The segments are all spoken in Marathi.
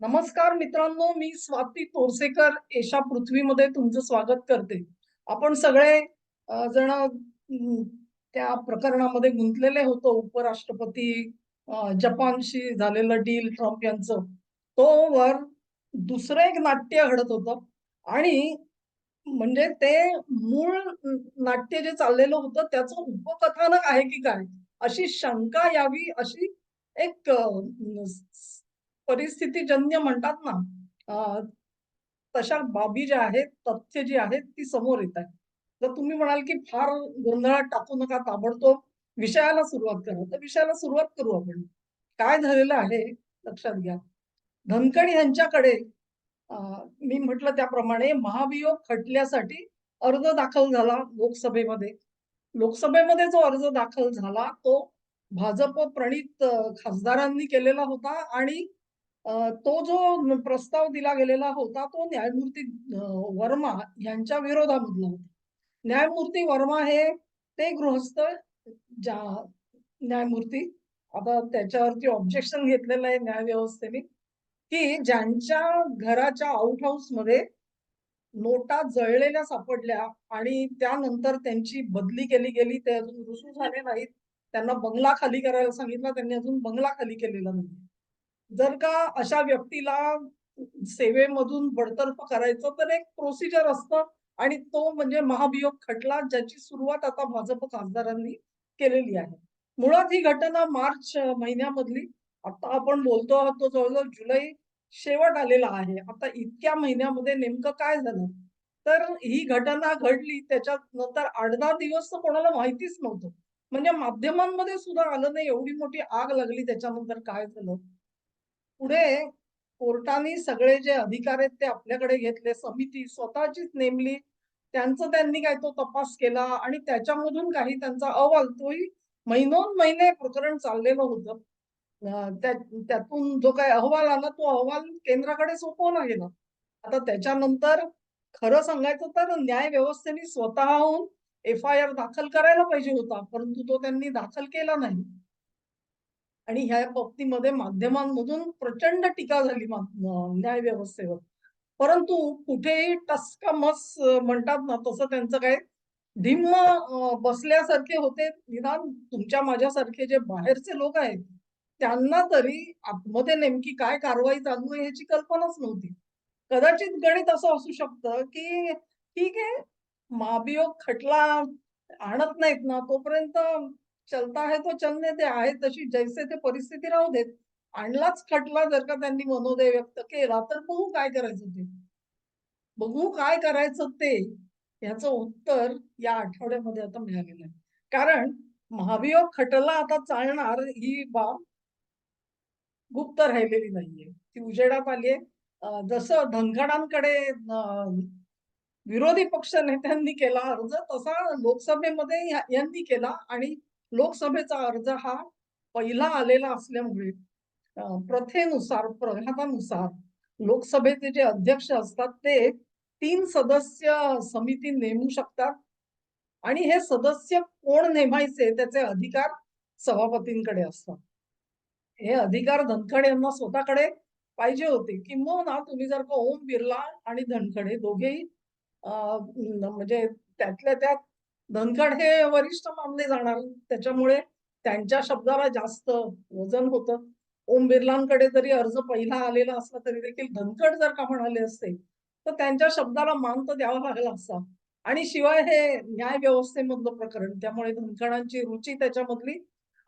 नमस्कार मित्रांनो मी स्वाती तोरसेकर. एशा पृथ्वीमध्ये तुमचं स्वागत करते. आपण सगळे जण त्या प्रकरणामध्ये गुंतलेले होतो. उपराष्ट्रपती जपानशी झालेलं डील ट्रम्प यांचं. तो वर दुसरं एक नाट्य घडत होतं. आणि म्हणजे ते मूळ नाट्य जे चाललेलं होतं त्याचं उपकथानक आहे की काय? अशी शंका यावी अशी एक परिस्थितीजन्य म्हणतात ना तशा बाबी ज्या आहेत तथ्य जी आहेत ती समोर येत आहेत. जर तुम्ही म्हणाल की फार गोंधळात टाकू नका ताबडतोब विषयाला सुरुवात करा तर विषयाला सुरुवात करू आपण. काय झालेलं आहे लक्षात घ्या. धनकड यांच्याकडे मी म्हटलं त्याप्रमाणे महाभियोग खटल्यासाठी अर्ज दाखल झाला लोकसभेमध्ये. लोकसभेमध्ये जो अर्ज दाखल झाला तो भाजप प्रणित खासदारांनी केलेला होता आणि तो जो प्रस्ताव दिला गेलेला होता तो न्यायमूर्ती वर्मा यांच्या विरोधामधला होता. न्यायमूर्ती वर्मा हे ते गृहस्थ ज्या न्यायमूर्ती आता त्याच्यावरती ऑब्जेक्शन घेतलेलं आहे न्यायव्यवस्थेने की ज्यांच्या घराच्या आउट हाऊसमध्ये नोटा जळलेल्या सापडल्या आणि त्यानंतर त्यांची बदली केली गेली ते अजून रुसू झाले नाहीत त्यांना बंगला खाली करायला सांगितलं त्यांनी अजून बंगला खाली केलेला नाही जर का अशा व्यक्तीला सेवेमधून बडतर्फ करायचं तर एक प्रोसिजर असतं. आणि तो म्हणजे महाभियोग खटला ज्याची सुरुवात आता भाजप खासदारांनी केलेली आहे. मुळात ही घटना मार्च महिन्यामधली. आता आपण बोलतो आहोत तो जवळजवळ जुलै शेवट आलेला आहे. आता इतक्या महिन्यामध्ये नेमकं काय झालं? तर ही घटना घडली. त्याच्यात नंतर आठ दहा दिवस तर कोणाला माहितीच नव्हतं. म्हणजे माध्यमांमध्ये सुद्धा आलं नाही. एवढी मोठी आग लागली. त्याच्यानंतर काय झालं? पुढे कोर्टाने सगळे जे अधिकार आहेत ते आपल्याकडे घेतले. समिती स्वतःचीच नेमली. त्यांचं त्यांनी काय तो तपास केला आणि त्याच्यामधून काही त्यांचा अहवाल तोही महिनोन महिने प्रकरण चाललेलं होतं. त्यातून जो काही अहवाल आला तो अहवाल केंद्राकडे सोपवला गेला आता त्याच्यानंतर खरं सांगायचं तर न्याय व्यवस्थेने स्वतःहून एफ आय आर दाखल करायला पाहिजे होता परंतु तो त्यांनी दाखल केला नाही. आणि ह्या बाबतीमध्ये माध्यमांमधून प्रचंड टीका झाली न्याय व्यवस्थेवर. परंतु कुठेही टस्का मस म्हणतात ना तसं त्यांचं काय धिम्म बसल्यासारखे होते. निदान तुमच्या माझ्यासारखे जे बाहेरचे लोक आहेत त्यांना तरी आतमध्ये नेमकी काय कारवाई चालू आहे याची कल्पनाच नव्हती. कदाचित गणित असं असू शकतं की ठीक आहे महाभियोग खटला आणत नाहीत ना तोपर्यंत चलता है तो चलने दे आहे तशी जैसे ते परिस्थिती राहू देत. आणलाच खटला जर का त्यांनी मनोदय व्यक्त केला तर बघू काय करायचं ते. बघू काय करायचं ते. ह्याचं उत्तर या आठवड्यामध्ये आता मिळालेलं आहे. कारण महाभियोग खटला आता चालणार ही बाब गुप्त राहिलेली नाहीये. ती उजेडात आलीये. जसं धनगडांकडे विरोधी पक्ष नेत्यांनी केला अर्ज तसा लोकसभेमध्ये यांनी केला आणि लोकसभेचा अर्ज हा पहिला आलेला असल्यामुळे प्रथेनुसार प्रघातानुसार लोकसभेचे जे अध्यक्ष असतात ते तीन सदस्य समिती नेमू शकतात. आणि हे सदस्य कोण नेमायचे त्याचे अधिकार सभापतींकडे असतात. हे अधिकार धनखड यांना स्वतःकडे पाहिजे होते. किंबहुना तुम्ही जर का ओम बिर्ला आणि धनखडे दोघेही म्हणजे त्यातल्या त्यात धनखड हे वरिष्ठ मानले जाणार. त्याच्यामुळे त्यांच्या शब्दाला जास्त वजन होतं. ओम बिर्लांकडे जरी अर्ज पहिला आलेला असला तरी देखील धनखड जर का म्हणाले असते तर त्यांच्या शब्दाला मान तर द्यावा लागला असता आणि शिवाय हे न्याय व्यवस्थेमधलं प्रकरण त्यामुळे धनखडांची रुची त्याच्यामधली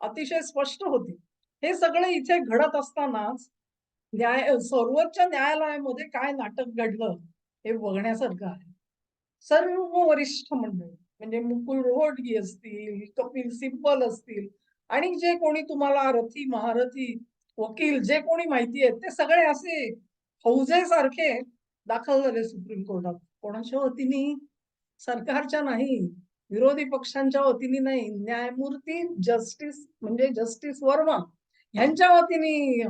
अतिशय स्पष्ट होती. हे सगळं इथे घडत असतानाच न्याय सर्वोच्च न्यायालयामध्ये काय नाटक घडलं हे बघण्यासारखं आहे. सर्व वरिष्ठ मंडळी म्हणजे मुकुल रोहटगी असतील कपिल सिब्बल असतील आणि जे कोणी तुम्हाला रथी महारथी वकील जे कोणी माहिती आहेत ते सगळे असे फौजेसारखे दाखल झाले सुप्रीम कोर्टात. कोणाच्या वतीने? सरकारच्या नाही. विरोधी पक्षांच्या वतीने नाही. न्यायमूर्ती जस्टिस म्हणजे जस्टिस वर्मा ह्यांच्या वतीने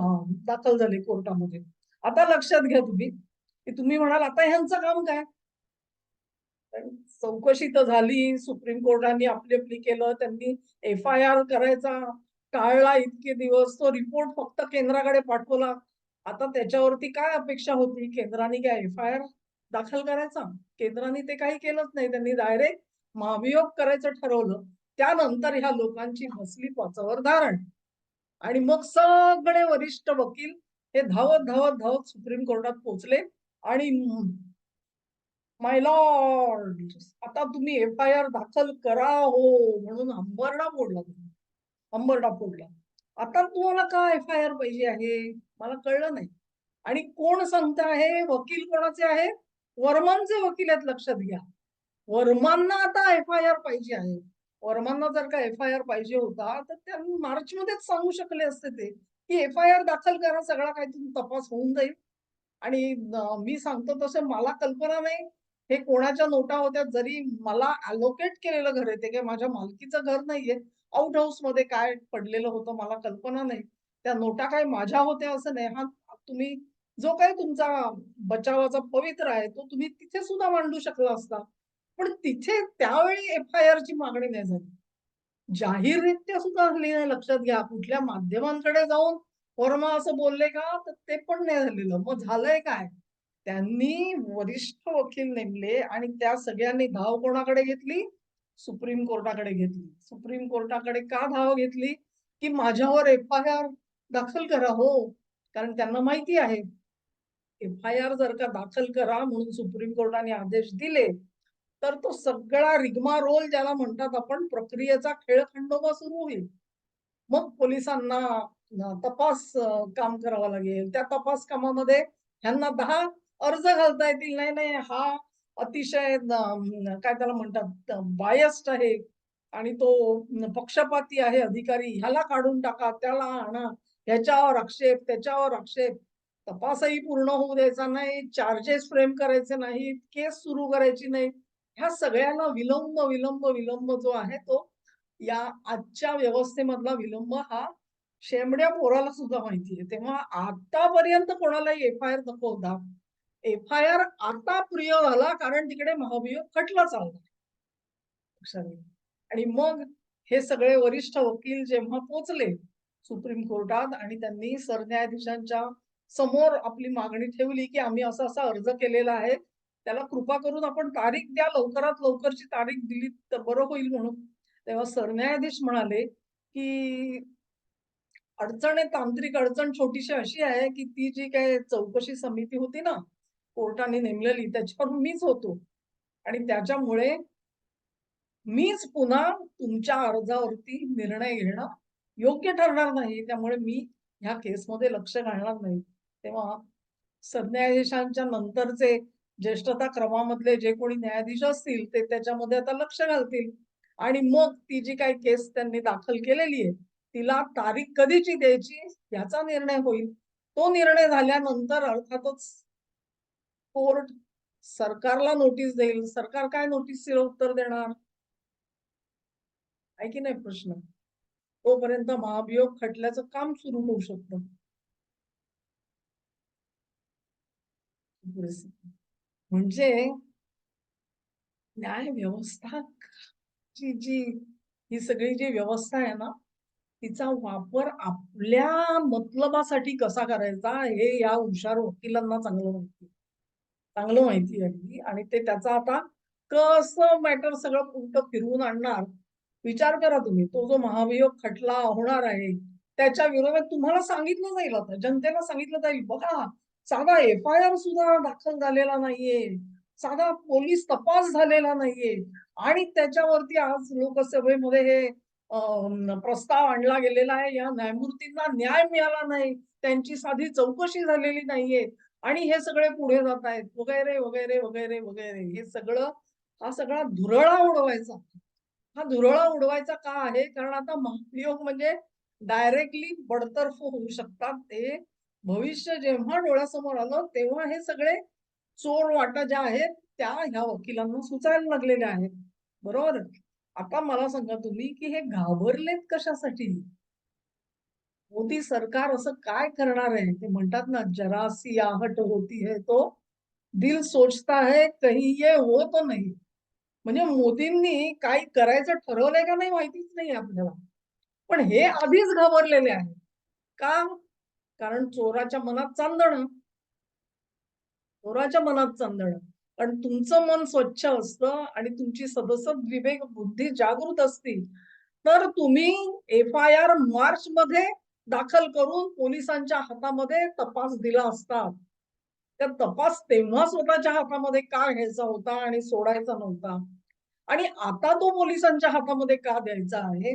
दाखल झाले कोर्टामध्ये. आता लक्षात घ्या तुम्ही की तुम्ही म्हणाल आता ह्यांचं काम काय? चौकशी तर झाली. सुप्रीम कोर्टाने आपली आपली केलं. त्यांनी एफ आय आर करायचा टाळला इतके दिवस. तो रिपोर्ट फक्त केंद्राकडे पाठवला. आता त्याच्यावरती काय अपेक्षा होती? केंद्राने काय एफ आय आर दाखल करायचा? केंद्राने ते काही केलंच नाही. त्यांनी डायरेक्ट महाभियोग करायचं ठरवलं. त्यानंतर ह्या लोकांची बसली पाचावर धारण. आणि मग सगळे वरिष्ठ वकील हे धावत धावत धावत सुप्रीम कोर्टात पोहोचले. आणि माय लॉर्ड आता तुम्ही एफ आय आर दाखल करा हो म्हणून हंबरडा फोडला तुम्ही हंबरडा फोडला. आता तुम्हाला का एफ आय आर पाहिजे आहे? मला कळलं नाही. आणि कोण सांगत आहे? वकील कोणाचे आहेत वर्मांचे वकील आहेत लक्षात घ्या. वर्मांना आता एफ आय आर पाहिजे आहे. वर्मांना जर का एफ आय आर पाहिजे होता तर त्यांनी मार्च मध्येच सांगू शकले असते ते की एफ आय आर दाखल करा सगळा काही तपास होऊन जाईल. आणि मी सांगतो तसं मला कल्पना नाही. हे कोणाच्या नोटा होत्या? जरी मला अलोकेट केलेलं घर आहे ते काही माझ्या मालकीचं घर नाहीये. आउट हाऊसमध्ये काय पडलेलं होतं मला कल्पना नाही. त्या नोटा काय माझ्या होत्या असं नाही. हा तुम्ही जो काही तुमचा बचावाचा पवित्र आहे तो तुम्ही तिथे सुद्धा मांडू शकला असता. पण तिथे त्यावेळी एफ आय आर ची मागणी नाही झाली. जाहीररित्या सुद्धा झाली नाही लक्षात घ्या. कुठल्या माध्यमांकडे जाऊन वर्मा असं बोलले का तर ते पण नाही झालेलं. मग झालंय काय? त्यांनी वरिष्ठ वकील नेमले आणि त्या सगळ्यांनी धाव कोणाकडे घेतली? सुप्रीम कोर्टाकडे घेतली. सुप्रीम कोर्टाकडे का धाव घेतली? की माझ्यावर एफ आय आर दाखल करा हो. कारण त्यांना माहिती आहे. एफ आय आर जर का दाखल करा म्हणून सुप्रीम कोर्टाने आदेश दिले तर तो सगळा रिगमा रोल ज्याला म्हणतात आपण प्रक्रियेचा खेळ खंडोबा सुरू होईल. मग पोलिसांना तपास काम करावं लागेल. त्या तपास कामामध्ये ह्यांना दहा अर्ज घालता येतील? नाही नाही हा अतिशय काय त्याला म्हणतात बायस्ड आहे आणि तो पक्षपाती आहे अधिकारी ह्याला काढून टाका त्याला आणा ह्याच्यावर आक्षेप त्याच्यावर आक्षेप. तपासही पूर्ण होऊ द्यायचा नाही चार्जेस फ्रेम करायचे नाही केस सुरू करायची नाही ह्या सगळ्यांना विलंब विलंब विलंब जो आहे तो या आजच्या व्यवस्थेमधला विलंब हा शेमड्या पोराला सुद्धा माहिती आहे. तेव्हा आतापर्यंत कोणालाही एफ आय आर नको होता. एफ आय आर आता प्रिय झाला कारण तिकडे महाभियोग खटला चालला. आणि मग हे सगळे वरिष्ठ वकील जेव्हा पोचले सुप्रीम कोर्टात आणि त्यांनी सरन्यायाधीशांच्या समोर आपली मागणी ठेवली की आम्ही असा असा अर्ज केलेला आहे त्याला कृपा करून आपण तारीख द्या लवकरात लवकरची तारीख दिली तर बरं होईल म्हणून. तेव्हा सरन्यायाधीश म्हणाले की अडचण आहे तांत्रिक अडचण छोटीशी अशी आहे की ती जी काय चौकशी समिती होती ना कोर्टाने नेमलेली त्याच्यावर मीच होतो. आणि त्याच्यामुळे मीच पुन्हा तुमच्या अर्जावरती निर्णय घेणं योग्य ठरणार नाही. त्यामुळे मी ह्या केसमध्ये लक्ष घालणार नाही. तेव्हा सरन्यायाधीशांच्या नंतरचे ज्येष्ठता क्रमामधले जे कोणी न्यायाधीश असतील ते त्याच्यामध्ये आता लक्ष घालतील. आणि मग ती जी काही केस त्यांनी दाखल केलेली आहे तिला तारीख कधीची द्यायची याचा निर्णय होईल. तो निर्णय झाल्यानंतर अर्थातच कोर्ट सरकारला नोटीस देईल. सरकार काय नोटीस उत्तर देणार? आहे की नाही प्रश्न? तोपर्यंत महाभियोग खटल्याचं काम सुरू होऊ शकत. म्हणजे न्याय व्यवस्था जी जी ही सगळी जी व्यवस्था आहे ना तिचा वापर आपल्या मतलबासाठी कसा करायचा हे या हुशार वकिलांना चांगलं माहिती चांगलं माहिती आहे आणि ते त्याचा आता कसं मॅटर सगळं पुढं फिरवून आणणार विचार करा तुम्ही. तो जो महाभियोग खटला होणार आहे त्याच्या विरोधात तुम्हाला सांगितलं जाईल आता. जनतेला सांगितलं जाईल बघा साधा एफ आय आर सुद्धा दाखल झालेला नाहीये. साधा पोलीस तपास झालेला नाहीये. आणि त्याच्यावरती आज लोकसभेमध्ये हे प्रस्ताव आणला गेलेला आहे. या न्यायमूर्तींना न्याय मिळाला नाही. त्यांची साधी चौकशी झालेली नाहीये. आणि हे सगळे पुढे जात आहेत. वगैरे वगैरे वगैरे वगैरे. हे सगळं हा सगळा धुरळा उडवायचा. हा धुरळा उडवायचा का आहे? कारण आता महाभियोग म्हणजे डायरेक्टली बडतर्फ होऊ शकतात ते. भविष्य जेव्हा डोळ्यासमोर आलं तेव्हा हे सगळे चोर वाटा ज्या आहेत त्या ह्या वकिलांना सुचायला लागलेल्या आहेत. बरोबर? आता मला सांगा तुम्ही की हे घाबरलेत कशासाठी? मोदी सरकार असं काय करणार आहे? ते म्हणतात ना जरासी आहट होती है तो दिल सोचता है कही ये हो तो नाही. म्हणजे मोदींनी काही करायचं ठरवलंय का नाही माहितीच नाही आपल्याला. पण हे आधीच घाबरलेले आहे का? कारण चोराच्या मनात चांदणं. चोराच्या मनात चांदणं. पण तुमचं मन स्वच्छ असतं आणि तुमची सदसद विवेक बुद्धी जागृत असतील तर तुम्ही एफ आय आर मार्च मध्ये दाखल करून पोलिसांच्या हातामध्ये तपास दिला असता. त्या तपास तेव्हा स्वतःच्या हातामध्ये का घ्यायचा होता आणि सोडायचा नव्हता? आणि आता तो पोलिसांच्या हातामध्ये का द्यायचा आहे?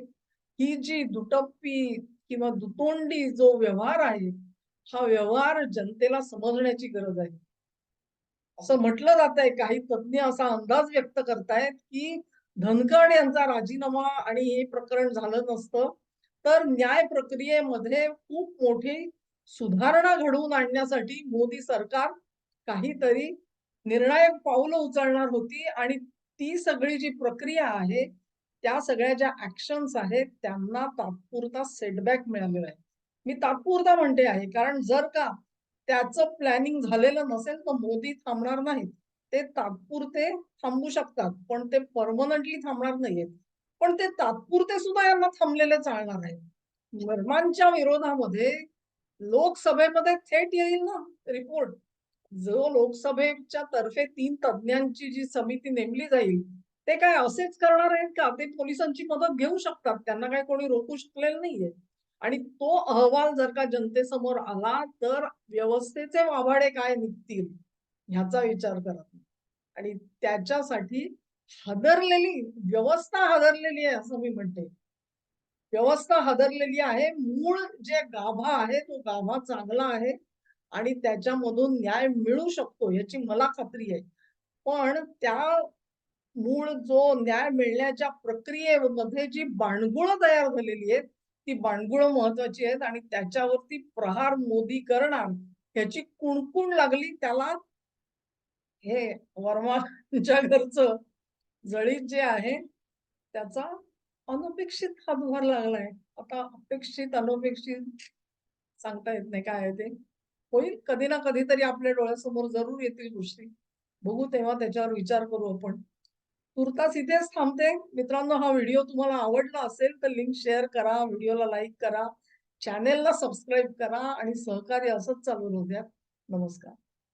ही जी दुटप्पी किंवा दुतोंडी जो व्यवहार आहे हा व्यवहार जनतेला समजण्याची गरज आहे. असं म्हटलं जात आहे काही तज्ञ असा अंदाज व्यक्त करतायत की धनखड यांचा राजीनामा आणि हे प्रकरण झालं नसतं. तर न्याय प्रक्रियेमध्ये खूप मोठी सुधारणा घडवून आणण्यासाठी मोदी सरकार काहीतरी निर्णायक पावलं उचलणार होती आणि ती सगळी जी प्रक्रिया आहे त्या सगळ्या ज्या ऍक्शन्स आहेत त्यांना तात्पुरता सेटबॅक मिळालेला आहे. मी तात्पुरता म्हणते आहे कारण जर का त्याचं प्लॅनिंग झालेलं नसेल तर मोदी थांबणार नाहीत. ते तात्पुरते थांबू शकतात पण ते परमनंटली थांबणार नाहीयेत. पण ते तात्पुरते सुद्धा यांना थांबलेले चालणार आहे वर्मांच्या विरोधामध्ये लोकसभेमध्ये थेट येईल ना रिपोर्ट जो लोकसभेच्या तर्फे तीन तज्ञांची जी समिती नेमली जाईल ते काय असेच करणार आहेत का? ते पोलिसांची मदत घेऊ शकतात. त्यांना काय कोणी रोखू शकलेलं नाहीये. आणि तो अहवाल जर का जनतेसमोर आला तर व्यवस्थेचे वाभाडे काय निघतील? ह्याचा विचार करत आणि त्याच्यासाठी हादरलेली व्यवस्था हादरलेली आहे असं मी म्हणते. व्यवस्था हादरलेली आहे. मूळ जे गाभा आहे तो गाभा चांगला आहे आणि त्याच्यामधून न्याय मिळू शकतो याची मला खात्री आहे. पण त्या मूळ जो न्याय मिळण्याच्या प्रक्रियेमध्ये जी बाणगुळं तयार झालेली आहेत ती बाणगुळं महत्वाची आहेत आणि त्याच्यावरती प्रहार मोदी करणार ह्याची कुणकुण लागली त्याला हे वर्माच्या घरचं जळीत जे आहे त्याचा अनपेक्षित हातभार लागलाय. आता अपेक्षित अनपेक्षित सांगता येत नाही काय आहे ते. होईल कधी ना कधीतरी आपल्या डोळ्यासमोर जरूर येतील गोष्टी. बघू तेव्हा त्याच्यावर विचार करू आपण. तुर्तास इथेच थांबते. मित्रांनो हा व्हिडिओ तुम्हाला आवडला असेल तर लिंक शेअर करा व्हिडिओला लाईक करा चॅनेलला सबस्क्राईब करा आणि सहकार्य असंच चालू राहू द्या. नमस्कार.